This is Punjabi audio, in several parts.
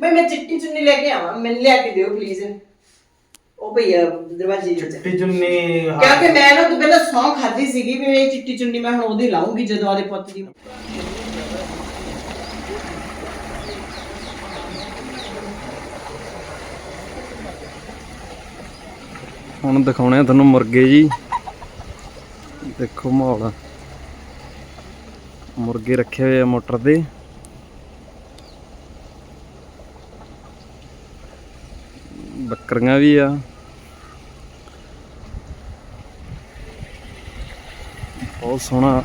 ਬਈ ਮੈਂ ਚਿੱਟੀ ਚੁੰਨੀ ਲੈ ਕੇ ਆਵਾਂ ਮੈਨੂੰ ਲਿਆ ਕੇ ਦਿਓ ਪਲੀਜ਼ ਉਹ ਭਈਆ ਦਰਵਾਜ਼ੇ ਦੇ ਵਿੱਚ। ਚਿੱਟੀ ਚੁੰਨੀ ਹਾਂ। ਕਿਉਂਕਿ ਮੈਂ ਨਾ ਤੋਂ ਪਹਿਲਾਂ ਸੌਂ ਖਾਦੀ ਸੀਗੀ ਵੀ ਇਹ ਚਿੱਟੀ ਚੁੰਨੀ ਮੈਂ ਹੁਣ ਉਹਦੀ ਲਾਉਂਗੀ ਜਦੋਂ ਆਦੇ ਪੁੱਤ ਦੀ। ਹੁਣ ਦਿਖਾਉਣੇ ਆ ਤੁਹਾਨੂੰ ਮੁਰਗੇ ਜੀ। ਦੇਖੋ ਮਾਹੌਲ। ਮੁਰਗੇ ਰੱਖੇ ਹੋਏ ਆ ਮੋਟਰ ਦੇ। ਬੱਕਰੀਆਂ ਵੀ ਆ। ਬਹੁਤ ਸੋਹਣਾ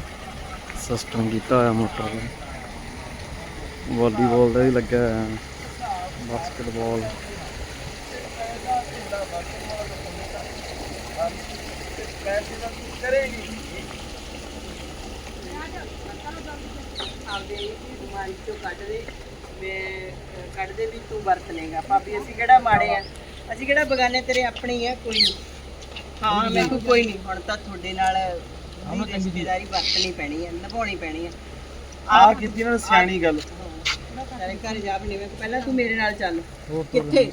ਸਿਸਟਮ ਕੀਤਾ ਹੋਇਆ ਮੋਟਰ ਦਾ ਵਾਲੀਬਾਲ ਦਾ ਵੀ ਲੱਗਿਆ ਹੋਇਆ ਬਾਸਕਟਬਾਲ ਆਪਦੇ ਬਿਮਾਰੀ ਚੋਂ ਕੱਢ ਦੇ। ਕੱਢ ਦੇ ਵੀ ਤੂੰ ਵਰਤ ਲੇਗਾ ਭਾਬੀ, ਅਸੀਂ ਕਿਹੜਾ ਮਾੜੇ ਆ? ਅਸੀਂ ਕਿਹੜਾ ਬਗਾਨੇ ਤੇਰੇ ਆਪਣੇ ਹੀ ਆ ਕੋਈ ਨਹੀਂ। ਹਾਂ ਮੈਂ ਕੋਈ ਕੋਈ ਨਹੀਂ ਹੁਣ ਤਾਂ ਤੁਹਾਡੇ ਨਾਲ ਉਹਦੀ ਰਿਸ਼ਤੇਦਾਰੀ ਵਰਤਣੀ ਪੈਣੀ ਹੈ ਨਿਭਾਉਣੀ ਪੈਣੀ ਹੈ। ਆ ਕੀਤੀ ਨਾਲ ਸਿਆਣੀ ਗੱਲ। ਸਾਰੇ ਘਰ ਜਾ ਬਣੇ ਮੈਂ ਪਹਿਲਾਂ ਤੂੰ ਮੇਰੇ ਨਾਲ ਚੱਲ। ਕਿੱਥੇ?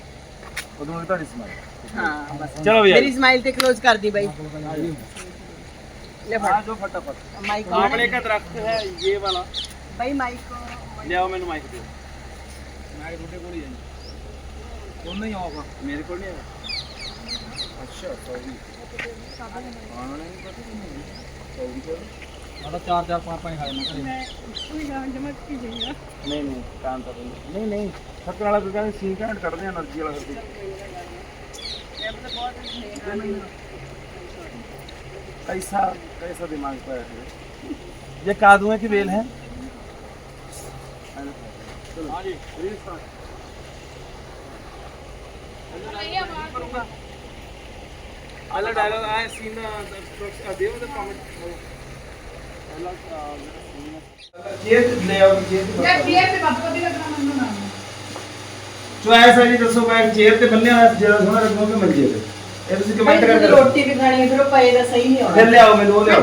ਉਦੋਂ ਮੈਂ ਤੁਹਾਡੀ ਸਮਾਈਲ ਹਾਂ ਬਸ। ਚਲੋ ਯਾਰ। ਮੇਰੀ ਸਮਾਈਲ ਤੇ ক্লোਜ਼ ਕਰ ਦੀ ਬਾਈ ਲੈ ਫੜ। ਜੋ ਫਟਾਫਟ। ਮਾਈਕ ਆਪਣੇ ਕਾ ਦਰਖਤ ਹੈ ਇਹ ਵਾਲਾ। ਬਾਈ ਮਾਈਕ। ਲਿਆਓ ਮੈਨੂੰ ਮਾਈਕ ਦਿਓ। ਮਾਈਕ ਤੁਹਾਡੇ ਕੋਲ ਹੀ ਹੈ कौन नहीं आओगा मेरे को नहीं आएगा अच्छा सॉरी। हाँ। चार चार पाँच पाँच खाए नहीं। नहीं काम कर नहीं नहीं थकने वाला कोई कहते सीन घंट कर दें एनर्जी वाला कर कैसा कैसा दिमाग पर है? ये कादुए की बेल है। हाँ जी। ਅਲਾ ਡਾਇਲੋਗ ਆ ਸੀਨ ਦਾ ਦੇਵ ਦਾ ਕਮੈਂਟ ਅਲਾ ਜੇਤ ਲੈ ਨਾ ਜੀ ਦੱਸੋ ਮੈਂ ਚੇਅਰ ਤੇ ਬੰਨਿਆ ਹੋਇਆ ਜ਼ਿਆਦਾ ਸੋਹਣਾ ਲੱਗੂਗਾ ਮੰਜੇ ਤੇ। ਇਹ ਤੁਸੀਂ ਕਮੈਂਟ ਕਰ ਦਿਓ ਰੋਟੀ ਵੀ ਖਾਣੀ ਹੈ ਫਿਰ ਉਹ ਪਏ ਦਾ ਸਹੀ ਨਹੀਂ ਕੇ ਆਓ ਕਰ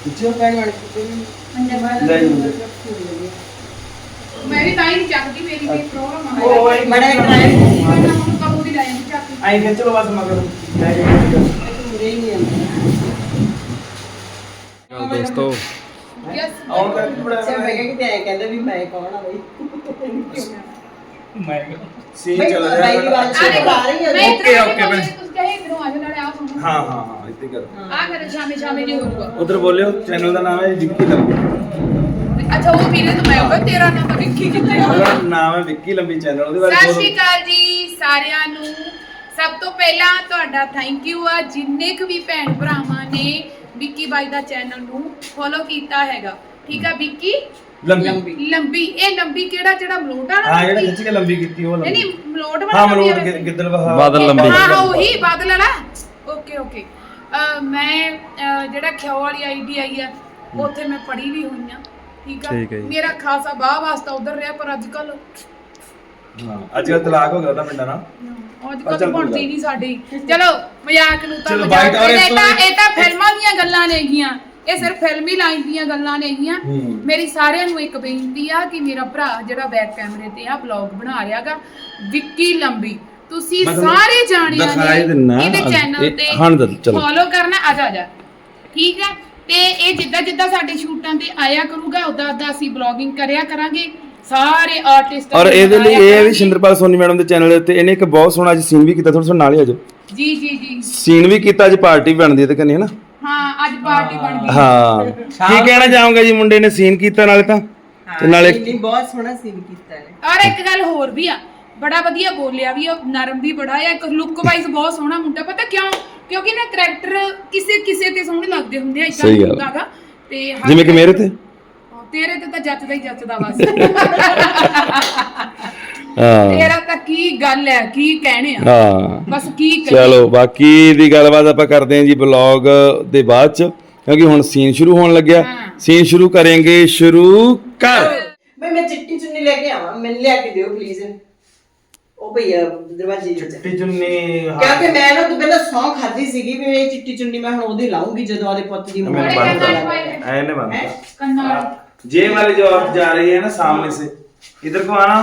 ਖਿੱਚੋ ਪੈਣ ਵਾਲੀ ਲੈ ਜੀ ਮੈਂ ਵੀ ਤਾਂ ਹੀ ਚੱਕਦੀ ਮੇਰੀ ਵੀ ਪ੍ਰੋਬਲਮ ਉਹ ਆ ਇੱਕ ਬੜਾ ਕਰਾਇਆ ਮੈਂ ਤਾਂ ਹੁਣ ਕਬੂ ਦੀ ਲਾਇਆ ਨਹੀਂ ਚੱਕਦੀ ਆਈ ਖਿੱਚ ਲਓ ਬਸ ਮਗਰ ਲੈ ਕੇ ਤੂੰ ਰਹੀ ਨਹੀਂ ਆਉਂਦਾ। ਦੋਸਤੋ। ਯਸ ਆਉਣ ਕਰਕੇ ਬੜਾ ਮੈਂ ਕਿਹਾ ਕਿ ਕਹਿੰਦੇ ਵੀ ਮੈਂ ਕੌਣ ਆ ਬਈ? ਮੈਂ ਸੀ ਚੱਲ ਰਿਹਾ ਹੈ। ਮੈਂ Okay, ਇਤਨਾ ਕਹੇ ਇਧਰੋਂ ਆ ਜਾਓ ਨਾਲੇ ਆ ਸੁਣੋ ਹਾਂ ਹਾਂ ਹਾਂ ਇੱਥੇ ਕਰ। ਆ ਕਰ ਸ਼ਾਮੇ ਸ਼ਾਮੇ ਨਹੀਂ ਹੋਊਗਾ। ਉਧਰ ਬੋਲਿਓ ਚੈਨਲ ਦਾ ਨਾਮ ਹੈ ਵਿੱਕੀ ਲੰਬੀ। ਅੱਛਾ ਉਹ ਵੀਰੇ ਤੋਂ ਮੈਂ ਉਹ ਤੇਰਾ ਨਾਮ ਵਿੱਕੀ ਕਿੱਥੇ ਆ? ਉਹਦਾ ਨਾਮ ਹੈ ਵਿੱਕੀ ਲੰਬੀ ਚੈਨਲ ਉਹਦੇ ਬਾਰੇ ਸਤਿ ਸ਼੍ਰੀ ਅਕਾਲ ਜੀ ਸਾਰਿਆਂ ਨੂੰ। ਸਭ ਤੋਂ ਪਹਿਲਾਂ ਤੁਹਾਡਾ ਥੈਂਕ ਯੂ ਆ ਜਿੰਨੇ ਕੁ ਵੀ ਭੈਣ ਭਰਾਵਾਂ ਨੇ ਵਿੱਕੀ ਬਾਈ ਦਾ ਚੈਨਲ ਨੂੰ ਫੋਲੋ ਕੀਤਾ ਹੈਗਾ। ਠੀਕ ਆ ਵਿੱਕੀ? ਲੰਬੀ। ਲੰਬੀ। ਇਹ ਲੰਬੀ ਕਿਹੜਾ ਜਿਹੜਾ ਮਲੋਟ ਵਾਲਾ ਹਾਂ ਜਿਹੜਾ ਲੰਬੀ? ਖਿੱਚ ਕੇ ਲੰਬੀ ਕੀਤੀ ਉਹ ਨਹੀਂ ਲੰਬੀ। ਨਹੀਂ ਮਲੋਟ ਵਾਲਾ ਹਾਂ ਲੰਬੀ ਮਲੋਟ ਵਾਲਾ ਸੀ। ਗਿੱਦੜ ਬਹਾ ਬਾਦਲ ਲੰਬੀ। ਹਾਂ ਹਾਂ ਉਹੀ ਬਾਦਲ ਵਾਲਾ। Okay okay. ਅਹ ਮੈਂ ਅਹ ਜਿਹੜਾ ਖਿਓ ਵਾਲੀ ਆਈਡੀ ਆਈ ਆ ਉੱਥੇ ਮੈਂ ਪੜ੍ਹੀ ਵੀ ਹੋਈ ਆ। ਠੀਕ ਆ? ਠੀਕ ਹੈ ਜੀ। ਮੇਰਾ ਖਾਸਾ ਬਾਹ ਵਾਸਤਾ ਉਧਰ ਰਿਹਾ ਪਰ ਅੱਜ ਕੱਲ ਹਾਂ ਅੱਜ ਕੱਲ ਤਲਾਕ ਹੋ ਗਿਆ ਉਹਦਾ ਪਿੰਡਾਂ ਨਾਲ ਅੱਜ ਪਰ ਕੱਲ ਚੱਲ ਕੋਈ ਬਣਦੀ ਗੱਲ ਨਹੀਂ ਸਾਡੀ। ਚਲੋ ਮਜ਼ਾਕ ਨੂੰ ਤਾਂ ਚਲੋ ਮਜ਼ਾਕ ਬਾਈ ਤਾਂ ਔਰ ਇਸ ਇਹ ਤਾਂ ਤੋਂ- ਇਹ ਤਾਂ ਫਿਲਮਾਂ ਦੀਆਂ ਗੱਲਾਂ ਨੇਗੀਆਂ। ਇਹ ਸਿਰਫ ਫਿਲਮੀ ਲਾਈਨ ਦੀਆਂ ਗੱਲਾਂ ਨੇਗੀਆਂ ਹੂੰ। ਮੇਰੀ ਸਾਰਿਆਂ ਨੂੰ ਇੱਕ ਬੇਨਤੀ ਆ ਕਿ ਮੇਰਾ ਭਰਾ ਜਿਹੜਾ ਬੈਕ ਕੈਮਰੇ ਤੇ ਆ ਵਲੌਗ ਬਣਾ ਰਿਹਾਗਾ। ਵਿੱਕੀ ਲੰਬੀ ਤੁਸੀਂ ਮੈਂ ਤੁਹਾਨੂੰ ਸਾਰੇ ਜਾਣਿਆਂ ਨੇ ਦਿੰਨਾ। ਇਹਦੇ ਚੈਨਲ ਇਹ- ਤੇ ਹਾਂ ਚਲੋ। ਫੋਲੋ ਕਰਨਾ ਆ ਜਾ ਆ ਜਾ। ਠੀਕ ਹੈ ਤੇ ਇਹ ਜਿੱਦਾਂ ਜਿੱਦਾਂ ਸਾਡੇ ਸ਼ੂਟਾਂ ਤੇ ਆਇਆ ਕਰੂਗਾ ਉਦਾਂ ਉਦਾਂ ਅਸੀਂ ਵਲੌਗਿੰਗ ਕਰਿਆ ਕਰਾਂਗੇ। ਸਾਰੇ ਆਰਟਿਸਟ ਔਰ ਇਹਦੇ ਲਈ ਇਹ ਹੈ ਵੀ ਸ਼ਿੰਦਰਪਾਲ ਸੋਨੀ ਮੈਡਮ ਦੇ ਚੈਨਲ ਦੇ ਉੱਤੇ ਇਹਨੇ ਇੱਕ ਬਹੁਤ ਸੋਹਣਾ ਅੱਜ ਸੀਨ ਵੀ ਕੀਤਾ ਥੋੜਾ ਸੋਹਣਾ ਨਾਲ ਹੀ ਆ ਜਾਓ। ਜੀ ਜੀ ਜੀ। ਸੀਨ ਵੀ ਕੀਤਾ ਅੱਜ ਪਾਰਟੀ ਬਣਦੀ ਹੈ ਤੇ ਕੰਨੀ ਹੈ ਨਾ। ਹਾਂ ਅੱਜ ਪਾਰਟੀ ਬਣ ਗਈ। ਹਾਂ। ਕੀ ਕਹਿਣਾ ਚਾਹੋਗੇ ਜੀ ਮੁੰਡੇ ਨੇ ਸੀਨ ਕੀਤਾ ਨਾਲੇ ਤਾਂ? ਤੇ ਨਾਲੇ ਨਹੀਂ ਬਹੁਤ ਸੋਹਣਾ ਸੀਨ ਕੀਤਾ ਨੇ ਔਰ ਇੱਕ ਗੱਲ ਹੋਰ ਵੀ ਆ ਬੜਾ ਵਧੀਆ ਬੋਲਿਆ ਵੀ ਉਹ ਵੀ ਬੜਾ ਆ ਇੱਕ ਲੁੱਕ ਵਾਈਜ਼ ਬਹੁਤ ਸੋਹਣਾ ਮੁੰਡਾ ਪਤਾ ਕਿਉਂ? ਕਿਉਂਕਿ ਨਾ ਕਰੈਕਟਰ ਕਿਸੇ ਕਿਸੇ ਤੇ ਸੋਹਣੇ ਲੱਗਦੇ ਹੁੰਦੇ ਆ ਇਦਾਂ ਸਹੀ ਤੇ ਜਿਵੇਂ ਕਿ ਮੇਰੇ ਤੇ? ਹਾਂ, ਤੇਰੇ ਤੇ ਤਾਂ ਜੱਚਦਾ ਹੀ ਜੱਚਦਾ ਬਸ ਹਾਂ ਤੇਰਾ ਤਾਂ ਕੀ ਗੱਲ ਹੈ ਕੀ ਕਹਿਣੇ ਆ ਹਾਂ ਬਸ ਕੀ ਕਰੀਏ ਚਲੋ ਬਾਕੀ ਦੀ ਗੱਲਬਾਤ ਆਪਾਂ ਕਰਦੇ ਹਾਂ ਜੀ ਬਲੌਗ ਦੇ ਬਾਅਦ ਚ ਕਿਉਂਕਿ ਹੁਣ ਸੀਨ ਸ਼ੁਰੂ ਹੋਣ ਲੱਗਿਆ ਹਾਂ। ਸੀਨ ਸ਼ੁਰੂ ਕਰਾਂਗੇ ਸ਼ੁਰੂ ਕਰ ਬਈ ਮੈਂ ਚਿੱਟੀ ਚੁੰਨੀ ਲੈ ਕੇ ਆਵਾਂ ਮੈਨੂੰ ਲਿਆ ਕੇ ਦਿਓ ਪਲੀਜ਼ ਉਹ ਉਹ ਭਈਆ ਦਰਵਾਜ਼ੇ ਵਿੱਚ ਚਿੱਟੀ ਚੁੰਨੀ ਹਾਂ। ਕਿਉਂਕਿ ਮੈਂ ਨਾ ਤੋਂ ਪਹਿਲਾਂ ਸੌਂ ਖਾਦੀ ਸੀਗੀ ਵੀ ਇਹ ਚਿੱਟੀ ਚੁੰਨੀ ਮੈਂ ਹੁਣ ਉਹਦੀ ਲਾਉਂਗੀ ਜਦੋਂ ਉਹਦੇ ਪੁੱਤ ਦੀ मैंने बड़े बंद करना कर है। दिया। ऐने बंद हैं? कर। ਕੰਨਾਂ ਵਾਲੀ। ये वाली जो आप जा रही है ना सामने से इधर को आना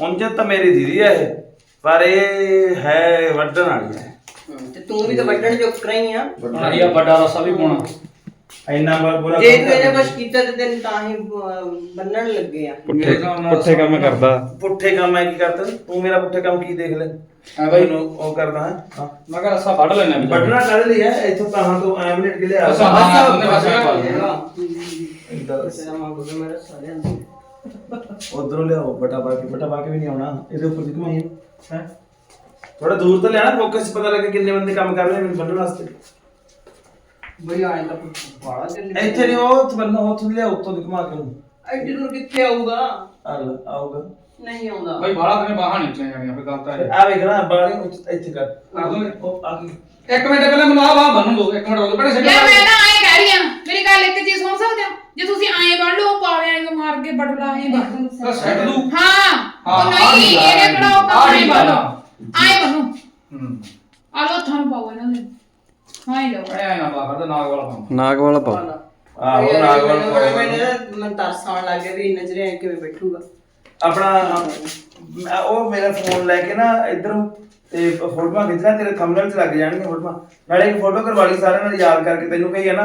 ਉਂਝ ਤਾਂ ਮੇਰੀ ਦੀਦੀ ਹੈ ਪਰ ਇਹ ਹੈ ਵੱਢਣ ਵਾਲੀ ਹੈ। ਤੇ ਤੂੰ ਵੀ ਤਾਂ ਵੱਢਣ ਜੋਕਰਾ ਹੀ ਆ। ਹੁਣ ਵੱਡਾ ਰਸਾ ਵੀ ਪਾਉਣਾ। ਇੰਨਾ ਬੁਰਾ ਬੁਰਾ ਜੇ ਤੂੰ ਇਹਨੇ ਕੁਛ ਕੀਤਾ ਤੇ ਤੈਨੂੰ ਤਾਂ ਹੀ ਬੰਨਣ ਲੱਗੇ ਆ। ਪੁੱਠੇ ਪੁੱਠੇ ਕੰਮ ਕਰਦਾ। ਪੁੱਠੇ ਕੰਮ ਹੈ ਕੀ ਕਰਦਾ? ਤੂੰ ਮੇਰਾ ਪੁੱਠੇ ਕੰਮ ਕੀ ਦੇਖ ਲੈ। ਹਾਂ ਬਾਈ। ਉਹ ਕਰਦਾ ਹਾਂ। ਮੈਂ ਕਿਹਾ ਰਸਾ ਲੈਣਾ ਵੀ। ਵੱਢਣਾ ਕਰ ਲਿਆ ਇੱਥੋਂ ਤਾਂ ਤੋਂ ਐਮਲੇਟ ਕੇ ਲਿਆ ਅੱਛਾ, ਹਾਂ, ਉਹਨੇ ਬਸ ਲਿਆ। ਇੰਦਾ ਸਮਾਂ ਗੁਰੂ ਮੇਰਾ ਸਾਰਿਆਂ ਨੂੰ। ਉਧਰੋਂ ਲਿਆਓ ਬਟਾ ਪਾ ਕੇ ਬਟਾ ਪਾ ਕੇ ਵੀ ਨਹੀਂ ਆਉਣਾ। ਇਹਦੇ ਉੱਪਰ ਦੀ ਘਮਾਈ ਹੈ? ਥੋੜਾ ਦੂਰ ਤੋਂ ਲਿਆਣਾ ਫੋਕਸ ਪਤਾ ਲੱਗੇ ਕਿੰਨੇ ਬੰਦੇ ਕੰਮ ਕਰ ਰਹੇ ਨੇ ਮੈਨੂੰ ਬੰਨਣ ਵਾਸਤੇ। ਬਈ ਆਏ ਤਾਂ ਬਾੜਾ ਚੱਲੀ ਇੱਥੇ ਨਹੀਂ ਉਹ ਉੱਥੇ ਬੰਨੋ ਉੱਥੋਂ ਲਿਆ ਉੱਤੋਂ ਦੀ ਘਮਾ ਕੇ ਉਹਨੂੰ। ਐਡੀ ਦੂਰ ਕਿੱਥੇ ਆਊਗਾ? ਆ ਲੈ ਆਊਗਾ। ਨਹੀਂ ਆਉਂਦਾ। ਬਾਈ ਬਾਹਲਾ ਤਨੇ ਬਾਹਾਂ ਨਹੀਂ ਚੀਆਂ ਜਾਣੀਆਂ ਫਿਰ ਗੱਲ ਤਾਂ ਇਹ ਆ ਵੇਖ ਨਾ ਬਾਹਰ ਇੱਥੇ ਕਰ। ਕਰ ਦੋਗੇ? ਉਹ ਆ ਗਈ। ਇੱਕ ਮਿੰਟ ਪਹਿਲਾਂ ਮੈਨੂੰ ਆ ਬਾਹ ਬੰਨੂ ਦੋ ਇੱਕ ਮਿੰਟ ਰੁਕ ਬੜੇ ਯਾਰ ਮੈਂ ਨਾ ਐਂ ਕਹਿ ਰਹੀ ਆ। ਗੱਲ ਇੱਕ ਚੀਜ਼ ਸੁਣ ਸਕਦੇ ਹੋ? ਜੇ ਤੁਸੀਂ ਐਂ ਬਣ ਲਓ ਪਾਵੇ ਐਂ ਮਾਰ ਕੇ ਬੜਲਾ ਐਂ ਬਣ ਸੈੱਟ ਦੂ ਹਾਂ ਹਾਂ, ਉਹ ਆਹ ਨਹੀਂ ਨਹੀਂ ਇਹਨੇ ਕਿਹੜਾ ਉਹ ਆਹ ਕੰਮ ਨਹੀਂ ਐਂ ਬਣ ਬਣਨਾ। ਐਂ ਬਣੂ। ਹੂੰ। ਆ ਲੋ ਤੁਹਾਨੂੰ ਪਾਓ ਇਹਨਾਂ ਦੇ। ਹਾਂ ਹੀ ਲਓ। ਐ ਨਾ ਬਾਹਰ ਦਾ ਨਾਗ ਵਾਲਾ ਕੰਮ ਨਾਗ ਵਾਲਾ ਪਾਓ ਆਹੋ, ਨਾਗ ਵਾਲਾ। ਮੈਨੂੰ ਮੈਨੂੰ ਤਰਸ ਆਉਣ ਲੱਗ ਗਿਆ ਵੀ ਇੰਨੇ ਚਿਰ ਐਂ ਕਿਵੇਂ ਬੈਠੂਗਾ। ਆਪਣਾ ਮੈਂ- ਉਹ ਮੇਰਾ ਫੋਨ ਲੈ ਕੇ ਨਾ ਇਧਰੋਂ ਤੇ ਫੋਟੋਆਂ ਖਿੱਚਣਾ ਤੇਰੇ ਥੰਬਨੇਲ 'ਚ ਲੱਗ ਜਾਣਗੀਆਂ ਫੋਟੋਆਂ। ਨਾਲੇ ਇੱਕ ਫੋਟੋ ਕਰਵਾ ਲਈ ਸਾਰਿਆਂ ਨਾਲ ਯਾਦ ਕਰਕੇ ਤੈਨੂੰ ਕਹੀ ਹੈ ਨਾ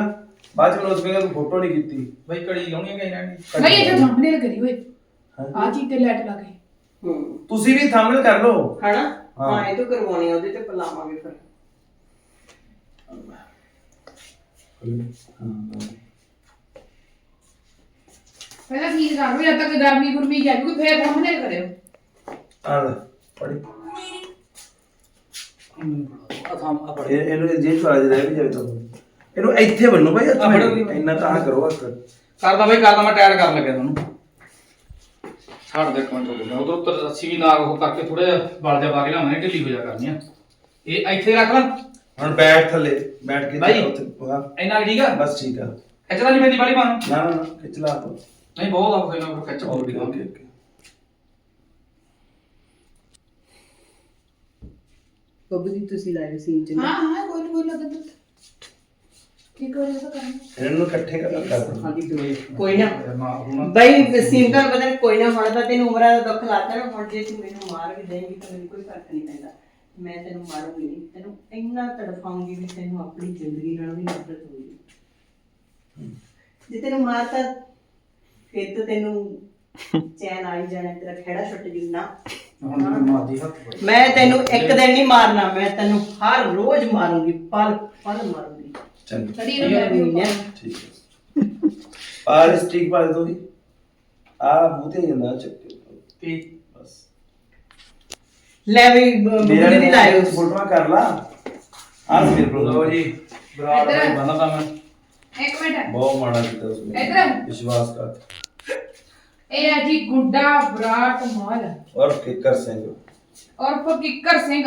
ਬਾਅਦ ਚ ਮੈਨੂੰ ਉਸ ਕਹਿੰਦਾ ਤੂੰ ਫੋਟੋ ਨਹੀਂ ਕੀਤੀ। ਬਾਈ ਕੜੀ ਲਾਉਣੀ ਹੈ ਕਿ ਨਹੀਂ? ਬਈ ਇੱਥੇ ਥੰਬਨੇਲ ਕਰੀ ਓਏ ਹਾਂ। ਆ ਚੀਜ਼ ਤੇ ਲੈਟ ਲਾ ਕੇ। ਹੂੰ। ਤੁਸੀਂ ਵੀ ਥੰਬਨੇਲ ਕਰ ਲਓ। ਹਨਾ? ਹਾਂ। ਹਾਂ ਇਹ ਤਾਂ ਕਰਵਾਉਣੀ ਆ ਉਹਦੇ ਤੇ ਪਲਾਵਾਂਗੇ ਫਿਰ। ਪਹਿਲਾਂ ਚੀਜ਼ ਕਰ ਲਓ ਜਦ ਤੱਕ ਗਰਮੀ ਗੁਰਮੀ ਜਾਊਗੀ ਫੇਰ ਥੰਬਨੇਲ ਕਰਿਓ। ਆ ਲੈ ਪੜੀ ਆ ਥਾਮ ਆ ਇਹ ਇਹਨੂੰ ਇਹ ਜੇਬ ਵਾਲਾ ਜਿਹੜਾ ਵੀ ਜਾਵੇ ਤਾਂ। ਇਹਨੂੰ ਇੱਥੇ ਬੰਨੋ ਭਾਈ ਵੀ। ਇੰਨਾ ਤਾਂ ਕਰੋ ਹੱਥ। ਕਰਦਾ ਬਾਈ ਕਰਦਾ ਮੈਂ ਟਾਇਰ ਕਰਨ ਲੱਗਿਆ ਤੁਹਾਨੂੰ ਛੱਡ ਦੇ ਇੱਕ ਮਿੰਟ ਰੁਕ ਜਾ। ਉਧਰ ਉੱਤਰ ਰੱਸੀ ਵੀ ਨਾਲ ਉਹ ਕਰਕੇ ਥੋੜਾ ਜਿਹਾ ਬਲ ਜਾ ਪਾ ਕੇ ਲਾਉਣਾ ਢਿੱਲੀ ਹੋ ਜਾ ਕਰਨੀ ਆ। ਇਹ ਇੱਥੇ ਰੱਖ ਲਾਂ। ਹੁਣ ਬੈਠ ਥੱਲੇ ਬੈਠ ਕੇ ਹਾਂ, ਇੰਨਾ ਕੁ ਠੀਕ ਆ? ਬਸ ਠੀਕ ਆ। ਇੱਥੇ ਤਾਂ ਨਹੀਂ ਪੈਂਦੀ ਬਾਲੀ ਮਾਨ ਨਾ ਨਾ ਖਿੱਚ ਲਾ ਤੋ। ਨਹੀਂ ਬਹੁਤ ਆ ਕੋਈ ਨਾ ਖਿੱਚ ਪਾਉਗੀ ਓਕੇ ਓਕੇ ਬੱਬੂ ਜੀ ਤੁਸੀਂ ਲਾਈਵ ਸੀਨ ਚ ਹਾਂ ਹਾਂ ਕੋਈ ਕੋਈ ਲੱਗਦਾ ਕੀ ਕਰੇ ਤਾਂ ਕਰਾਂਗੇ ਇਹਨਾਂ ਨੂੰ ਇਕੱਠੇ ਕਰ ਕਰ। ਕੋਈ ਨਾ। ਬਈ ਪਤਾ ਨੀ ਕੋਈ ਨਾ ਹੁਣ ਤਾਂ ਤੈਨੂੰ ਉਮਰਾਂ ਦਾ ਦੁੱਖ ਲਾਤਾ ਨਾ ਹੁਣ ਜੇ ਤੂੰ ਮੈਨੂੰ ਮਾਰ ਵੀ ਦੇਂਗੀ ਤਾਂ ਮੈਨੂੰ ਕੋਈ ਫ਼ਰਕ ਨਹੀਂ ਪੈਂਦਾ। ਮੈਂ ਤੈਨੂੰ ਮਾਰੂੰਗੀ ਨਹੀਂ। ਤੈਨੂੰ ਇੰਨਾ ਤੜਫਾਉਂਗੀ ਵੀ ਤੈਨੂੰ ਆਪਣੀ ਜ਼ਿੰਦਗੀ ਨਾਲ ਵੀ ਨਫ਼ਰਤ ਹੋਊਗੀ। ਜੇ ਤੈਨੂੰ ਮਾਰਤਾ ਫਿਰ ਤਾਂ ਤੈਨੂੰ ਚੈਨ ਆਈ ਜਾਣਾ ਤੇਰਾ ਖੇੜਾ ਛੁੱਟ ਜੂ ਨਾ। ਹੁਣ ਮੈਨੂੰ ਮਾਰਦੀ ਹੱਥ ਪਏ। ਮੈਂ ਤੈਨੂੰ ਇੱਕ ਦਿਨ ਨਹੀਂ ਮਾਰਨਾ ਮੈਂ ਤੈਨੂੰ ਹਰ ਰੋਜ਼ ਮਾਰੂੰਗੀ ਪਲ ਪਲ ਮਾਰੂੰਗੀ। ਚੰਗਾ। ਕੜੀ ਨੂੰ ਲੈ ਵੀ ਪਾ। ਠੀਕ ਹੈ। ਆਹ ਸਟਿਕ ਪਾ ਦੇ ਦੋ ਵੀ। ਆ ਮੂੰਹ ਤੇ ਜਾਂਦਾ ਚੱਕ ਕੀ। ਬਸ। ਲੈ ਵੀ ਬੱਬੂ ਮੇਰਾ ਦੀ ਲਾਇਓ। ਫੋਟੋਆਂ ਕਰ ਲਾ। ਆ ਮੇਰੇ ਕੋਲ ਲਓ ਜੀ। ਬਰਾੜ ਇੱਧਰ। ਬਾਈ ਬੰਦਾ ਤਾਂ ਮੈਂ ਇੱਕ ਮਿੰਟ। ਬਹੁਤ ਮਾੜਾ ਕੀਤਾ ਉਸਨੇ। ਇੱਧਰ। ਵਿਸ਼ਵਾਸ ਕਰ। ਇਹ ਹੈ ਜੀ ਗੁੱਡਾ ਬਰਾਟ ਮਾਲ। ਔਰ ਕਿੱਕਰ ਸਿੰਘ। ਔਰ ਕਿੱਕਰ ਸਿੰਘ।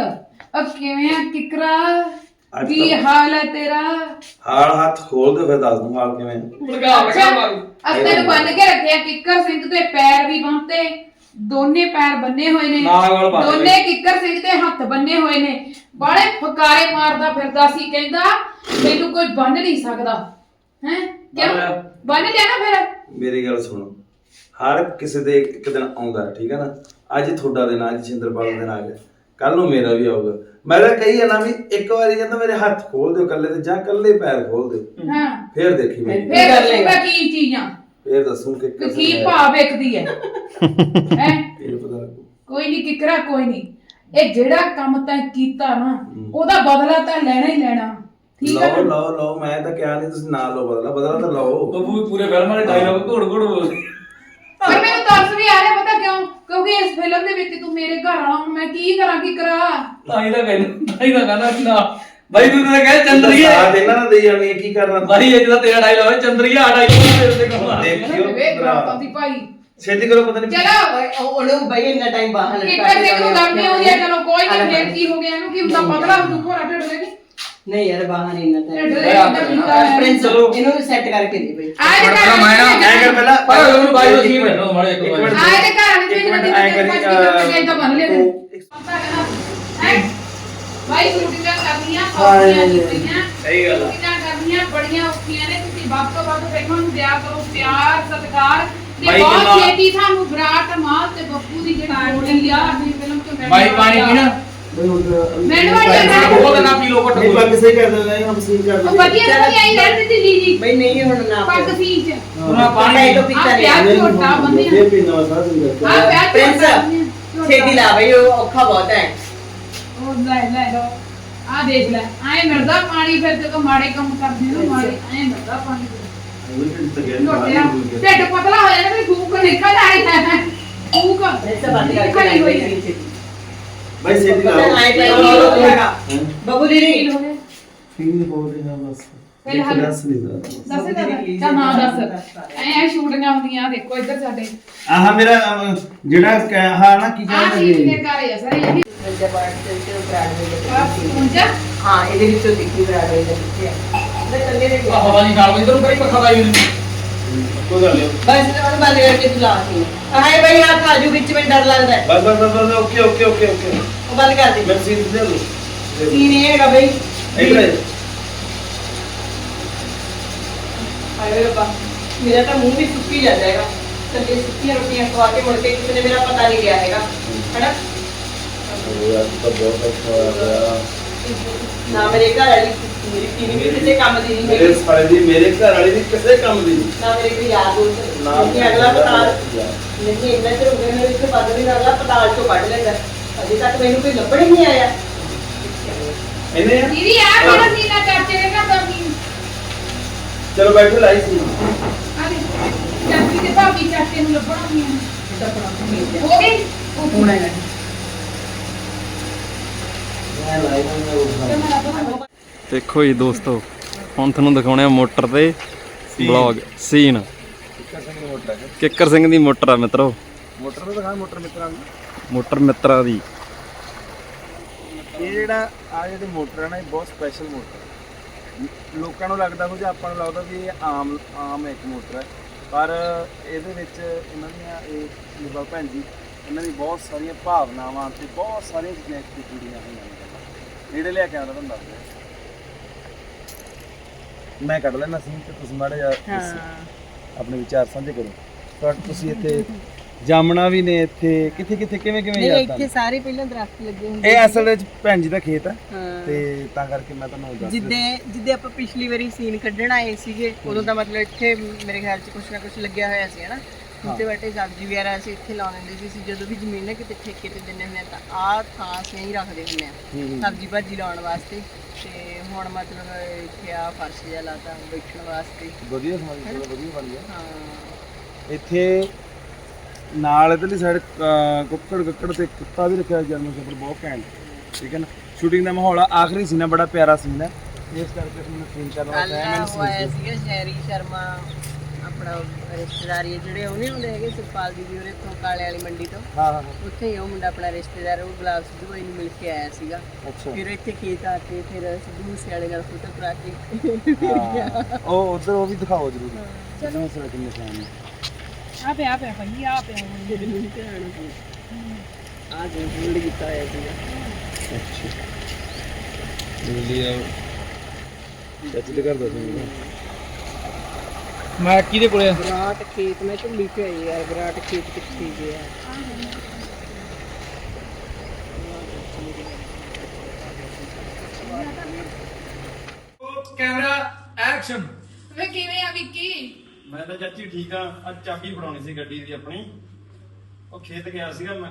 ਕਿਵੇਂ ਆ ਕਿਕਰਾ? ਅੱਜ ਕੀ ਤਾਂ- ਹਾਲ ਹੈ ਤੇਰਾ? ਹਾਲ ਹੱਥ ਖੋਲ ਦੇ ਫਿਰ ਦੱਸ ਦੂੰ ਹਾਲ ਕਿਵੇਂ? ਲਗਾ ਲਗਾ ਮਾਰੂ। ਅਸ ਤੈਨੂੰ ਬੰਨ ਕੇ ਰੱਖਿਆ ਕਿੱਕਰ ਸਿੰਘ ਦੇ ਪੈਰ ਵੀ ਬੰਨਤੇ। ਦੋਨੇ ਪੈਰ ਬੰਨੇ ਹੋਏ ਨੇ। ਨਾਲ ਵਾਲ ਬੰਨ੍ਹ ਦੋਨੇ ਕਿੱਕਰ ਸਿੰਘ ਦੇ ਹੱਥ ਬੰਨੇ ਹੋਏ ਨੇ। ਬਾਲੇ ਫਕਾਰੇ ਮਾਰਦਾ ਫਿਰਦਾ ਸੀ ਕਹਿੰਦਾ ਮੈਨੂੰ ਕੋਈ ਬੰਨ ਨਹੀਂ ਸਕਦਾ। ਹੈ? ਕਿਉਂ? ਬੰਨ੍ਹ ਲਿਆ। ਬੰਨ ਲਿਆ ਨਾ ਫਿਰ। ਮੇਰੀ ਗੱਲ ਸੁਣੋ। ਹਰ ਕਿਸੇ ਦੇ ਇੱਕ ਦਿਨ ਆਉਂਦਾ ਠੀਕ ਹੈ ਨਾ? ਅੱਜ ਤੁਹਾਡਾ ਦਿਨ ਆ, ਅੱਜ ਜਿੰਦਰਪਾਲ ਦਾ ਦਿਨ ਆ ਗਿਆ। ਕੱਲ ਨੂੰ ਮੇਰਾ ਵੀ ਆਊਗਾ। ਮੈਂ ਤਾਂ ਕਹੀ ਹੈ ਨਾ ਵੀ ਇੱਕ ਵਾਰੀ ਜਾਂਦਾ ਮੇਰੇ ਹੱਥ ਖੋਲ ਦਿਓ ਕੱਲੇ ਤੇ ਜਾਂ ਕੱਲੇ ਪੈਰ ਖੋਲ ਦਿਓ। ਹਾਂ। ਫੇਰ ਦੇਖੀ ਮੇਰੀ ਫਿਰ। ਦੱਸੂਗਾ ਕੀ ਚੀਜ਼ਾਂ। ਫੇਰ ਦੱਸੂ ਕਿ ਕਿ ਕੀ ਭਾਅ ਵੇਖਦੀ ਹੈ। ਹੈ? ਫੇਰ ਪਤਾ ਲੱਗੂ। ਕੋਈ ਨਹੀਂ ਕਿਕਰਾ ਕੋਈ ਨਹੀਂ ਇਹ ਜਿਹੜਾ ਕੰਮ ਤੈਂ ਕੀਤਾ ਨਾ ਉਹਦਾ ਬਦਲਾ ਤਾਂ ਲੈਣਾ ਹੀ ਲੈਣਾ। ਠੀਕ ਹੈ ਲਓ ਨਾ? ਲਓ ਲਓ ਮੈਂ ਤਾਂ ਕਿਹਾ ਨਹੀਂ ਤੁਸੀਂ ਨਾ ਲਓ ਬਦਲਾ। ਬਦਲਾ ਤਾਂ ਲਓ। ਬੱਬੂ ਵੀ ਪੂਰੇ ਫਿਲਮ ਵਾਲੇ ਡਾਇਲੌਗ ਘੋੜ ਘੋੜ ਬੋਲਦੇ। ਪਰ ਮੈਨੂੰ ਤਰਸ ਵੀ ਆ ਰਿਹਾ ਕਿਉਂ? ਕਿਉਂਕਿ ਇਸ ਫਿਲਮ ਦੇ ਵਿੱਚ ਤੂੰ ਮੇਰੇ ਘਰ ਆਉਣਾ ਹੁਣ ਮੈਂ ਕੀ ਕਰਾਂ ਕੀ ਕਰਾਂ? ਤਾਂ ਹੀ ਤਾਂ ਕਹਿੰਦਾ ਤਾਂ ਹੀ ਤਾਂ ਕਹਿੰਦਾ ਕਿ ਨਾ। ਬਾਈ ਤੂੰ ਤਾਂ ਕਹੇ ਚੰਦਰੀਏ। ਸਾਥ ਇਹਨਾਂ ਦਾ ਦੇ ਜਾਣੀ ਹੈ, ਕੀ ਕਰਨਾ ਬਾਈ ਇਹ ਜਿਹੜਾ ਤੇਰਾ ਡਾਇਲੌਗ ਹੈ ਚੰਦਰੀਆ ਡਾਇਲੌਗ ਤੇਰੇ ਤੇ ਕਹੂੰਗਾ ਦੇਖਿਓ ਵੇ ਭਰਾ। ਕਰਾਤਾ ਦੀ ਭਾਈ। ਛੇਤੀ ਕਰੋ ਪਤਾ ਨਹੀਂ ਚਲੋ। ਉਹਨੂੰ ਬਈ ਇੰਨਾ ਟਾਈਮ ਬਾਹਰ ਕਿਕਰ ਸਿੰਘ ਨੂੰ ਗਰਮੀ ਆਉਂਦੀ ਹੈ ਚਲੋ ਕੋਈ ਨਹੀਂ ਫੇਰ ਕੀ ਹੋ ਗਿਆ ਇਹਨੂੰ ਕੀ ਹੁੰਦਾ ਪਤਲਾ ਹੋ ਜੂ ਭੋਰਾ ਢਿੱਡ ਦੇ ਨਹੀਂ ਯਾਰ ਬਾਹਾਂ ਨਹੀਂ ਨਾ ਢਿੱਡ ਦੇ ਮੈਂ ਆਪ ਅੰਦਰ ਕਰਨਾ। ਕੀਤਾ ਹੈ। ਪ੍ਰਿੰਸ ਚਲੋ। ਇਹਨੂੰ ਸੈੱਟ ਕਰਕੇ ਦੇ ਬਈ ਆਏ ਦੇ ਬੜਾ ਮੈਂ ਨਾ- ਐਂ ਕਰ ਪਹਿਲਾਂ ਪਰ ਉਹਨੂੰ ਬਾਈ ਉਹ ਸੀ ਮੈਨੂੰ ਮਾੜੇ ਇੱਕ ਇੱਕ ਵਾਰ ਮਿੰਟ ਆਏ ਦੇ ਘਰ ਵਿੱਚ ਇੱਕ ਮਿੰਟ ਜਿਹੜੀ ਐਂ ਕਰੀ ਕਰੀ ਕਰੀ ਤਾਂ ਬਣ ਲਿਆ ਅਹ, ਭਾਈ ਸ਼ੂਟਿੰਗਾਂ ਕਰਨੀਆਂ ਹਾਂ, ਔਖੀਆਂ ਇਹ- ਨਹੀਂ ਪਈਆਂ ਸਹੀ ਗੱਲ ਆ। ਸ਼ੂਟਿੰਗਾਂ ਕਰਨੀਆਂ ਬੜੀਆਂ ਔਖੀਆਂ ਨੇ ਤੁਸੀਂ ਵੱਧ ਤੋਂ ਵੱਧ ਫਿਲਮਾਂ ਨੂੰ ਦਿਆ ਕਰੋ ਪਿਆਰ ਸਤਿਕਾਰ ਤੇ ਭਾਈ ਬਹੁਤ ਕਿੰਨਾ- ਛੇਤੀ ਤੁਹਾਨੂੰ ਵਿਰਾਟ ਮਾਲ ਤੇ ਬੱਪੂ ਦੀ ਜਿਹੜੀ ਜੋੜੀ ਆ ਆਪਣੀ ਫਿਲਮ ਚ ਮਿਲਣ ਬਾਈ ਪਾਣੀ। ਪੀਣਾ ਮੈਨੂੰ ਵਾਲੀ ਬਹੁਤ ਨਾ ਪੀ ਲੋ ਘੱਟ ਨਹੀਂ ਪੱਗ ਸਹੀ ਕਰ ਦਿੰਦਾ ਹਮ ਸਹੀ ਕਰ ਉਹ ਵਧੀਆ ਨਹੀਂ ਆਈ ਰਹਿਣ ਦਿੱਤੀ ਜੀ ਜੀ ਬਈ ਨਹੀਂ ਹੁਣ ਨਾ ਪੱਗ ਸੀ ਚ ਪੂਰਾ ਪਾਣੀ ਤੋਂ ਪੀ। ਪੀਤਾ ਆ ਪਿਆਰ ਨਹੀਂ ਝੋਟਾ ਬੰਨਿਆ ਇਹ ਪੀਣਾ ਸਾਰਾ ਦਿਨ ਆ ਪਿਆਰ ਪ੍ਰਿੰਸ ਝੋਟਾ ਛੇਤੀ ਲਾ ਬਈ ਉਹ ਔਖਾ ਬਹੁਤ ਹੈ ਉਹ ਲੈ ਲੈ ਲੋ ਆ ਦੇਖ ਲੈ ਐ ਮਿਲਦਾ ਪਾਣੀ ਫਿਰ ਜਦੋਂ ਮਾੜੇ ਕੰਮ ਕਰਦੇ ਨੇ ਮਾੜੇ ਐ ਮਿਲਦਾ ਪਾਣੀ ਲੋਟਿਆ ਢਿੱਡ ਪਤਲਾ ਹੋ ਜਾਣਾ ਵੀ ਫੂਕ ਨਿਕਲ ਆਈ ਹੈ ਫੂਕ ਇਹ ਬੰਦ ਕਰਕੇ ਖਾਲੀ ਹੋਈ ਹੈ ਲਾਈ ਭਾਈ ਸੇਤੀ ਪਤਾ ਲਾਓ ਆਏ ਪਈ ਉਹ ਹੈਗਾ ਬੱਬੂ ਦੀਦੀ ਫੀਲ ਹੋ ਗਿਆ ਫੀਲ ਹੋ ਰਿਹਾ ਬਸ ਫਿਲਹਾਲ- ਦੱਸ ਨਹੀਂ ਦਾ ਦੱਸ ਦੇ ਤਾਂ ਨਾ ਦੱਸ ਐ ਸ਼ੂਟਿੰਗਾਂ ਹੁੰਦੀਆਂ ਦੇਖੋ ਇੱਧਰ ਸਾਡੇ ਆਹ ਮੇਰਾ ਅਮ, ਜਿਹੜਾ ਕ- ਹਾਂ ਨਾ ਕੀ ਆ ਕਹਿੰਦੇ ਚੀਜ਼ ਦੇ ਨੇ ਘਰ ਆ ਸਾਰੇ ਇਹ ਜਬਾਨ ਤੇ ਤੇ ਬਰਾਡਵੇ ਦੇ ਆ ਪਹੁੰਚਾ ਹਾਂ ਇਹਦੇ ਵਿੱਚੋਂ ਦਿਖੀ ਬਰਾਡਵੇ ਦੇ ਪਿੱਛੇ ਉਹਦੇ ਥੱਲੇ ਦੇ ਆਹ ਹਵਾ ਨਹੀਂ ਨਾਲ ਇਧਰੋਂ ਕਰੀ ਪੱਖਾ ਲਾਈ ਹੋਈ ਕੋਈ ਗੱਲ ਨਹੀਂ ਬਸ ਉਹਨੂੰ ਬੰਦ ਕਰਕੇ ਤੂੰ ਲਾ ਸੀ ਹਾਏ ਬਈ ਆ ਖਾਜੂ ਵਿੱਚ ਮੈਨੂੰ ਡਰ ਲੱਗਦਾ ਹੈ। ਬਸ ਬਸ ਬਸ ਓਕੇ ਓਕੇ ਓਕੇ ਓਕੇ। ਉਹ ਬੰਦ ਕਰ ਦੇ। ਮੈਂ ਸੀਨ ਦੇ ਲਓ ਸੀਨ ਇਹ ਹੈਗਾ ਬਈ। ਇੱਧਰ ਹਾਏ ਰੱਬਾ ਮੇਰਾ ਤਾਂ ਮੂੰਹ ਵੀ ਸੁੱਕੀ ਜਾਂਦਾ ਹੈਗਾ। ਥੱਲੇ ਸੁੱਕੀਆਂ ਰੋਟੀਆਂ ਖਵਾ ਕੇ ਮੁੜ ਕੇ ਕਿਸੇ ਨੇ ਮੇਰਾ ਪਤਾ ਨਹੀਂ ਲਿਆ ਹੈਗਾ। ਹੈਨਾ? ਯਾਰ ਤਾਂ ਬਹੁਤ ਅੱਛਾ ਹੋਇਆ ਨਾ ਮੇਰੇ ਘਰ ਵਾਲੀ ਮੇਰੀ ਟੀਵੀ ਵੀ ਕਿਸੇ ਕੰਮ ਦੀ ਨਹੀਂ ਮੇਰੇ ਹੈਗੀ। ਸਾਲੇ ਦੀ ਮੇਰੇ ਘਰ ਵਾਲੀ ਦੀ ਕਿਸੇ ਕੰਮ ਦੀ ਨਹੀਂ। ਨਾ ਮੇਰੇ ਕੋਈ ਯਾਰ ਦੋਸਤ ਨਾ ਨਾ ਅਗਲਾ ਪਤਾਲ ਨਹੀਂ ਇੰਨਾ ਚਿਰ ਹੋ ਗਿਆ ਮੇਰੇ ਇੱਥੇ ਪੱਗ ਵੀ ਅਗਲਾ ਪਤਾਲ ਚੋਂ ਕੱਢ ਲੈਂਦਾ। ਅਜੇ ਤੱਕ ਮੈਨੂੰ ਕੋਈ ਲੱਭਣ ਹੀ ਨਹੀਂ ਆਇਆ। ਇਹਨੇ? ਆ? ਦੀਦੀ ਆ ਕਿਹੜਾ ਸੀਨਾ ਚਾਚੇ ਦੇ ਘਰ ਦਾ ਸੀ ਚਲੋ ਬੈਠੋ ਲਾਈ ਸੀ। ਆ ਦੇ ਚਾਚੀ ਦੇ ਭਾਬੀ ਚਾਚੇ ਨੂੰ ਲੱਭਣਾ ਨਹੀਂ ਇਹਦਾ ਬੜਾ ਠੀਕ ਹੋ। ਗਈ ਹੋਣਾ ਹੈ ਮੈਂ ਲਾਈ ਤੇ ਮੈਂ ਲੱਭਣਾ। ਦੇਖੋ ਜੀ ਦੋਸਤੋ ਹੁਣ ਤੁਹਾਨੂੰ ਦਿਖਾਉਣੇ ਆ ਮੋਟਰ ਤੇ ਬਲੌਗ ਸੀਨ ਕਿੱਕਰ ਸਿੰਘ ਦੀ ਮੋਟਰ ਆ ਮਿੱਤਰੋ। ਮੋਟਰ ਤੇ ਦਿਖਾ ਮੋਟਰ ਮਿੱਤਰਾਂ ਨੂੰ ਮੋਟਰ ਮਿੱਤਰਾਂ ਦੀ। ਇਹ ਜਿਹੜਾ ਆ ਜਿਹੜੀ ਮੋਟਰ ਹੈ ਨਾ ਇਹ ਬਹੁਤ ਸਪੈਸ਼ਲ ਮੋਟਰ ਹੈ ਲੋਕਾਂ ਨੂੰ ਲੱਗਦਾ ਹੋ ਜਾਂ ਆਪਾਂ ਨੂੰ ਲੱਗਦਾ ਵੀ ਇਹ ਆਮ ਆਮ ਇੱਕ ਮੋਟਰ ਹੈ ਪਰ ਇਹਦੇ ਵਿੱਚ ਇਹਨਾਂ ਦੀਆਂ ਇਹ ਨਿਭਾ ਭੈਣ ਜੀ ਇਹਨਾਂ ਦੀ ਬਹੁਤ ਸਾਰੀਆਂ ਭਾਵਨਾਵਾਂ ਤੇ ਬਹੁਤ ਸਾਰੀਆਂ ਚੀਜ਼ਾਂ ਇੱਥੇ ਜੁੜੀਆਂ ਹੋਈਆਂ ਨੇ। ਨੇੜੇ ਲਿਆ ਕੇ ਆਉਂਦਾ ਤੁਹਾਨੂੰ ਦੱਸਦਾ ਮੈਂ ਕੱਢ ਲੈਣਾ ਸੀ ਤੇ ਤੁਸੀਂ ਮਾੜੇ ਜਿਹਾ ਆਪਣੇ ਵਿਚਾਰ ਸਾਂਝੇ ਕਰੋ। ਪਰ ਤੁਸੀਂ ਇੱਥੇ ਜਾਮਣਾ ਵੀ ਨੇ ਇੱਥੇ। ਕਿੱਥੇ ਕਿੱਥੇ ਕਿਵੇਂ ਕਿਵੇਂ ਨਹੀਂ ਇੱਥੇ ਸਾਰੇ ਪਹਿਲਾਂ ਦਰਖਤ ਲੱਗੇ ਹੁੰਦੇ ਇਹ ਅਸਲ ਵਿੱਚ ਭੈਣ ਜੀ ਦਾ ਖੇਤ ਹੈ ਹਾਂ। ਤੇ ਤਾਂ ਕਰਕੇ ਮੈਂ ਤੁਹਾਨੂੰ ਦੱਸ ਜਿੱਦੇ ਜਿੱਦੇ ਆਪਾਂ ਪਿਛਲੀ ਵਾਰੀ ਸੀਨ ਕੱਢਣ ਆਏ ਸੀਗੇ ਉਦੋਂ ਤਾਂ ਮਤਲਬ ਇੱਥੇ ਮੇਰੇ ਖਿਆਲ 'ਚ ਕੁਛ ਨਾ ਕੁਛ ਲੱਗਿਆ ਹੋਇਆ ਸੀ ਹਨਾ? ਉੱਤੇ ਬੈਠੇ ਸਬਜ਼ੀ ਵਗੈਰਾ ਅਸੀਂ ਇੱਥੇ ਲਾ ਲੈਂਦੇ ਸੀ ਅਸੀਂ ਜਦੋਂ ਵੀ ਜ਼ਮੀਨ ਨਾ ਕਿਤੇ ਠੇਕੇ ਤੇ ਦਿੰਦੇ ਹੁੰਦੇ ਆ ਤਾਂ ਆਹ ਥਾਂ ਅਸੀਂ ਹੀ ਰੱਖਦੇ ਹੁੰਦੇ ਆ ਸਬਜ਼ੀ ਭਾਜੀ ਲਾਉਣ ਵਾਸਤੇ। ਤੇ ਹੁਣ ਮਤਲਬ ਇੱਥੇ ਆ ਫਰਸ਼ ਜਿਹਾ ਲਾਤਾ ਬੈਠਣ ਵਾਸਤੇ। ਵਧੀਆ ਸਮਾਜ ਚਲੋ ਵਧੀਆ ਬਣ ਗਿਆ। ਹਾਂ। ਇੱਥੇ ਨਾਲ ਇਧਰਲੀ ਸਾਈਡ ਕੁੱਕੜ ਕੁੱਕੜ ਤੇ ਕੁੱਤਾ ਵੀ ਰੱਖਿਆ ਜਰਮਨ ਸ਼ੈਫਰਡ ਬਹੁਤ ਘੈਂਟ। ਠੀਕ ਹੈ ਨਾ? ਸ਼ੂਟਿੰਗ ਦਾ ਮਾਹੌਲ ਆ ਆਖਰੀ ਸੀਨ ਹੈ ਬੜਾ ਪਿਆਰਾ ਸੀਨ ਹੈ ਇਸ ਕਰਕੇ ਮੈਨੂੰ ਸੀਨ ਕਰਨ ਉਹ ਆਇਆ ਸੀਗਾ ਸ਼ੈਰੀ ਸ਼ਰਮਾ। ਆਪਣਾ ਰਿਸ਼ਤੇਦਾਰੀ ਹੈ ਜਿਹੜੇ ਉਹ ਨਹੀਂ ਹੁੰਦੇ ਹੈਗੇ ਸੁਖਪਾਲ ਦੀ ਵੀ ਉਹਦੇ ਤੋਂ ਕਾਲੇ ਵਾਲੀ ਮੰਡੀ ਤੋਂ। ਹਾਂ ਹਾਂ ਉੱਥੇ ਹੀ ਉਹ ਮੁੰਡਾ ਆਪਣਾ ਰਿਸ਼ਤੇਦਾਰ ਉਹ ਗੁਲਾਬ ਸਿੱਧੂ ਬਾਈ ਨੂੰ ਮਿਲ ਕੇ ਆਇਆ ਸੀਗਾ। ਅੱਛਾ। ਫਿਰ ਇੱਥੇ ਖੇਤ ਆ ਕੇ ਫਿਰ ਸਿੱਧੂ ਮੂਸੇ ਵਾਲੇ ਨਾਲ ਫੋਟੋ ਕਰਾ ਕੇ ਹਾਂ, ਉਹ ਉਧਰ ਉਹ ਵੀ ਦਿਖਾਓ ਜਰੂਰ। ਚਲੋ। ਸਰ ਕਿੰਨੇ ਸਾਨ ਆ ਪਿਆ ਪਿਆ ਭਾਈ ਆ ਪਿਆ ਆ ਜੋ ਹੋਲਡ ਕੀਤਾ ਹੋਇਆ ਸੀਗਾ। ਚਾਚੀ ਦੇ ਘਰ ਦਾ ਸੀ ਮੈਂ ਕਿਹਦੇ ਕੋਲੇ ਆ? ਵਿਰਾਟ ਖੇਤ ਮੈਂ ਤੇ ਆਈ ਯਾਰ ਵਿਰਾਟ ਖੇਤ ਕਿੱਥੇ ਗਿਆ? ਕੈਮਰਾ ਐਕਸ਼ਨ ਵੇ ਕਿਵੇਂ ਆ ਵਿੱਕੀ? ਮੈਂ ਤਾਂ ਚਾਚੀ ਠੀਕ ਆ। ਅੱਜ ਚਾਬੀ ਫੜਾਉਣੀ ਸੀ ਗੱਡੀ ਦੀ ਆਪਣੀ। ਉਹ ਖੇਤ ਗਿਆ ਸੀਗਾ ਮੈਂ।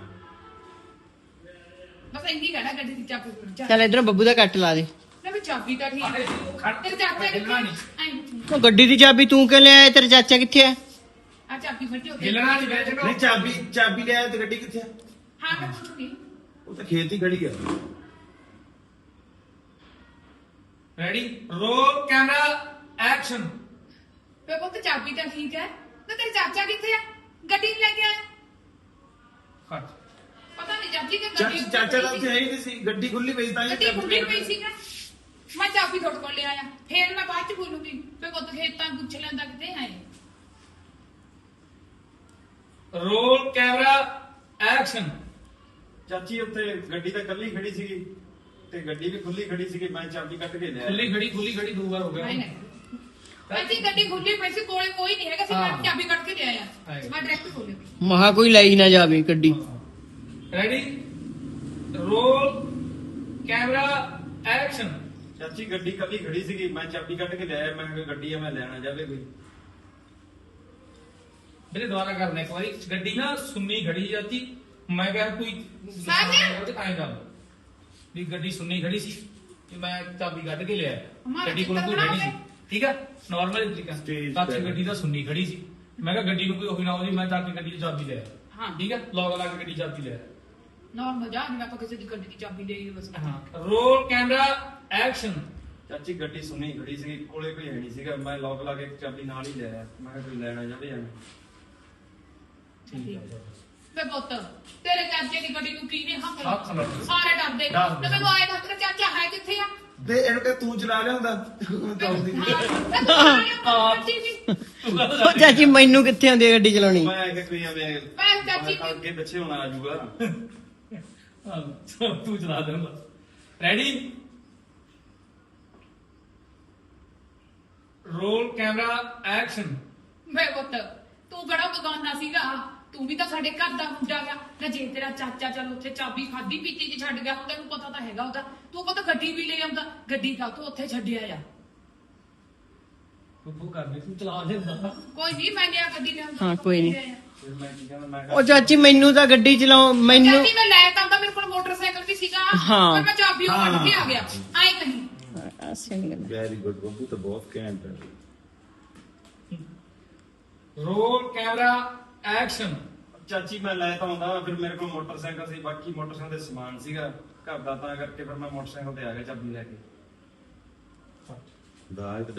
ਬਸ ਇੰਨੀ ਕਹਿਣਾ ਗੱਡੀ ਦੀ ਚਾਬੀ ਉੱਪਰ ਜਾ। ਚੱਲ ਇਧਰੋਂ ਬੱਬੂ ਦਾ ਕੱਟ ਲਾ ਦੇ। ਨਾ ਵੀ ਚਾਬੀ ਤਾਂ ਠੀਕ ਹੈ ਤੇਰੇ ਚਾਚਾ ਕਿੱਥੇ? ਆਈ ਉਹ ਗੱਡੀ ਦੀ ਚਾਬੀ ਤੂੰ ਕਿਉਂ ਲਿਆਇਆ? ਤੇਰਾ ਚਾਚਾ ਕਿੱਥੇ ਆ? ਆ ਚਾਬੀ ਫੜੀ ਹੋ ਗਈ ਹਿੱਲਣਾ ਨਹੀਂ ਵੇਚ ਨਹੀਂ ਚਾਬੀ ਚਾਬੀ ਲਿਆਇਆ ਤੇ ਗੱਡੀ ਕਿੱਥੇ ਆ? ਹਾਂ ਮੈਂ ਪੁੱਛੂਗੀ ਉਹ ਤਾਂ ਖੇਤ ਹੀ ਖੜੀ ਆ। ਰੈਡੀ ਰੋਲ ਕੈਮਰਾ ਐਕਸ਼ਨ ਵੇ ਪੁੱਤ ਚਾਬੀ ਤਾਂ ਠੀਕ ਹੈ। ਤੇ ਤੇਰੇ ਚਾਚਾ ਕਿੱਥੇ ਆ? ਗੱਡੀ ਨੂੰ ਲੈ ਕੇ ਆਇਆ। ਕੱਟ ਪਤਾ ਨਹੀਂ ਚਾਚੀ ਕਿ ਗੱਡੀ ਚਾਚਾ ਚਾਚਾ ਤਾਂ ਉੱਥੇ ਹੈ ਹੀ ਨਹੀਂ ਸੀ। ਗੱਡੀ ਖੁੱਲੀ ਪਈ ਤਾਂ ਹੀ ਗੱਡੀ ਖੁੱਲੀ ਪਈ ਸੀ ਨਾ ਮੈਂ ਚਾਬੀ ਤੁਹਾਡੇ ਕੋਲ ਲਿਆ ਆ ਫੇਰ ਮੈਂ ਬਾਅਦ ਚ ਬੋਲੂਗੀ ਤੇ ਪੁੱਤ ਖੇਤਾਂ ਪੁੱਛ ਲੈਂਦਾ ਕਿਤੇ ਆਏ ਰੋਲ ਕੈਮਰਾ ਐਕਸ਼ਨ ਚਾਚੀ ਉੱਥੇ ਗੱਡੀ ਤਾਂ ਕੱਲੀ ਖੜੀ ਸੀਗੀ ਤੇ ਗੱਡੀ ਵੀ ਖੁੱਲੀ ਖੜੀ ਸੀਗੀ ਮੈਂ ਚਾਬੀ ਕੱਢ ਕੇ ਲਿਆ ਖੁੱਲੀ ਖੜੀ ਖੁੱਲੀ ਖੜੀ ਦੋ ਵਾਰ ਹੋ ਗਿਆ ਨਹੀਂ ਨਹੀਂ ਅੱਜੀ ਗੱਡੀ ਖੁੱਲੀ ਪਈ ਸੀ ਕੋਲੇ ਕੋਈ ਨਹੀਂ ਹੈਗਾ ਸੀ ਮੈਂ ਹਾਂ। ਚਾਬੀ ਕੱਢ ਕੇ ਲਿਆ ਆ ਹਾਏ। ਮੈਂ ਡਾਇਰੈਕਟ ਖੋਲੀ ਮਹਾ ਕੋਈ ਲਈ ਨਾ ਜਾਵੇ ਗੱਡੀ ਰੈਡੀ ਰੋਲ ਕੈਮਰਾ ਐਕਸ਼ਨ ਚਾਚੀ ਗੱਡੀ ਕੱਲੀ ਖੜੀ ਸੀਗੀ? ਮੈਂ ਚਾਬੀ ਕੱਢ ਕੇ ਲਿਆ ਮੈਂ ਕਿਹਾ ਗੱਡੀ ਆ ਮੈਂ ਲੈਣਾ ਜਾਵੇ ਕੋਈ। ਮੇਰੇ ਦੁਆਰਾ ਕਰਨਾ ਇੱਕ ਵਾਰੀ। ਗੱਡੀ ਨਾ ਸੁੰਨੀ ਖੜੀ ਜਾਂਦੀ ਮੈਂ ਕਿਹਾ ਕੋਈ ਸਾਜੇ? ਆਏਗਾ ਵੀ ਗੱਡੀ ਸੁੰਨੀ ਖੜੀ ਸੀ ਤੇ ਮੈਂ ਚਾਬੀ ਕੱਢ ਕੇ ਲਿਆ ਮਾਰਾ ਗੱਡੀ ਕੋਲ ਕੋਈ ਚਿੱਤਰ ਖੜੀ ਸੀ। ਬਣਾਓਗੇ? ਠੀਕ ਆ? ਨਾਰਮਲ ਤਰੀਕਾ Stage ਤਾਂ ਤੇ। ਗੱਡੀ ਤਾਂ ਸੁੰਨੀ ਖੜੀ ਸੀ। ਮੈਂ ਕਿਹਾ ਗੱਡੀ ਨੂੰ ਕੋਈ ਹੋਈ ਨਾ ਹੋਈ ਮੈਂ ਤਾਂ ਕਿ ਗੱਡੀ ਦੀ ਚਾਬੀ ਲਿਆ। ਹਾਂ। ਠੀਕ ਆ? ਲੌਗ ਲਾ ਕੇ ਗੱਡੀ ਦੀ ਚਾਬੀ ਲਿਆ। ਨਾਰਮਲ ਜਾ ਜਿਵੇਂ ਆਪਾਂ ਕਿਸੇ ਦੀ ਗੱਡੀ ਦੀ ਚਾਬੀ ਲਈ ਬਸ। ਹਾਂ ਰੋਲ ਕੈਮਰਾ ਐਕਸ਼ਨ। ਚਾਚੀ ਗੱਡੀ ਸੁਣੀ ਖੜੀ ਸੀਗੀ ਕੋਲੇ ਕੋਈ ਹੈ ਨਹੀਂ ਸੀਗਾ। ਮੈਂ ਲੋਕ ਲਾ ਕੇ ਚਾਬੀ ਨਾਲ ਹੀ ਲਿਆ ਮੈਂ ਕਿਹਾ ਕੋਈ ਲੈਣਾ ਜਾਵੇ ਐਵੇਂ ਠੀਕ ਵੇ ਪੁੱਤ ਤੇਰੇ ਚਾਚੇ ਦੀ ਗੱਡੀ ਨੂੰ ਕੀ ਨੇ ਹੱਥ ਹੱਥ ਲਾ। ਸਾਰੇ ਡਰਦੇ। ਡਰਦੇ। ਤੇ ਮੈਨੂੰ ਆਏ ਦੱਸ ਤੇਰਾ ਚਾਚਾ ਹੈ ਕਿੱਥੇ ਆ? ਤੇ ਇਹਨੂੰ ਕਿ ਤੂੰ ਚਲਾ ਲਿਆਉਂਦਾ। ਹਾਂ ਚਾਚੀ ਵੀ ਉਹ ਚਾਚੀ ਮੈਨੂੰ ਕਿੱਥੇ ਆਉਂਦੀ ਹੈ ਗੱਡੀ ਚਲਾਉਣੀ? ਮੈਂ ਕਿਹਾ ਕੋਈ ਐਵੇਂ ਮੈਂ ਚਾਚੀ ਅੱਗੇ ਪਿੱਛੇ ਹੋਣਾ ਆ ਜਾਊਗਾ। ਤੂੰ ਚਲਾ ਦੇਂਗਾ ਰੈਡੀ ਰੋਲ ਕੈਮਰਾ ਐਕਸ਼ਨ ਵੇ ਪੁੱਤ ਤੂੰ ਬੜਾ ਬਗਾਨਾ ਸੀਗਾ। ਤੂੰ ਵੀ ਤਾਂ ਸਾਡੇ ਘਰ ਦਾ ਮੁੰਡਾ ਗਾ ਨਾ ਜੇ ਤੇਰਾ ਚਾਚਾ ਚੱਲ ਉੱਥੇ ਚਾਬੀ ਖਾਦੀ ਪੀਤੀ ਚ ਛੱਡ ਗਿਆ ਤੈਨੂੰ ਪਤਾ ਤਾਂ ਹੈਗਾ ਉਹਦਾ। ਤੂੰ ਪਤਾ ਗੱਡੀ ਵੀ ਲੈ ਆਉਂਦਾ। ਗੱਡੀ ਕਾ ਤੂੰ ਉੱਥੇ ਛੱਡਿਆ ਆ। ਬੱਬੂ ਕਰਨੇ ਤੂੰ ਚਲਾ ਦੇਂਗਾ ਕੋਈ ਨਹੀਂ ਮੈਂ ਲਿਆ ਗੱਡੀ ਲਿਆਉਂਦਾ। ਹਾਂ, ਕੋਈ ਨੀ। ਫਿਰ ਮੈਂ ਕੀ ਕਹਿੰਦਾ ਮੈਂ ਉਹ ਚਾਚੀ ਮੈਨੂੰ ਤਾਂ ਗੱਡੀ ਚਲਾਉ ਮੈਨੂੰ ਚਾਚੀ ਮੈਂ ਲੈ ਤਾਂ ਆਉਂਦਾ ਮੇਰੇ ਕੋਲ ਮੋਟਰਸਾਈਕਲ ਵੀ ਸੀਗਾ। ਹਾਂ। ਪਰ ਮੈਂ ਚਾਬੀ ਉਹ ਕੱਢ ਕੇ ਆ ਗਿਆ। ਆਏ ਕਹੀਂ? ਵੈਰੀ ਗੁੱਡ ਬੱਬੂ ਤਾਂ ਬਹੁਤ ਘੈਂਟ ਹੈ। ਰੋਲ ਕੈਮਰਾ ਐਕਸ਼ਨ ਚਾਚੀ ਮੈਂ ਲੈ ਤਾਂ ਆਉਂਦਾ ਫਿਰ ਮੇਰੇ ਕੋਲ ਮੋਟਰਸਾਈਕਲ ਸੀ ਬਾਕੀ ਮੋਟਰਸਾਈਕਲ ਦੇ ਸਮਾਨ ਸੀਗਾ। ਘਰ ਦਾ ਤਾਂ ਕਰਕੇ ਫਿਰ ਮੈਂ ਮੋਟਰਸਾਈਕਲ ਤੇ ਆ ਗਿਆ ਚਾਬੀ ਲੈ ਕੇ। ਦਾਜ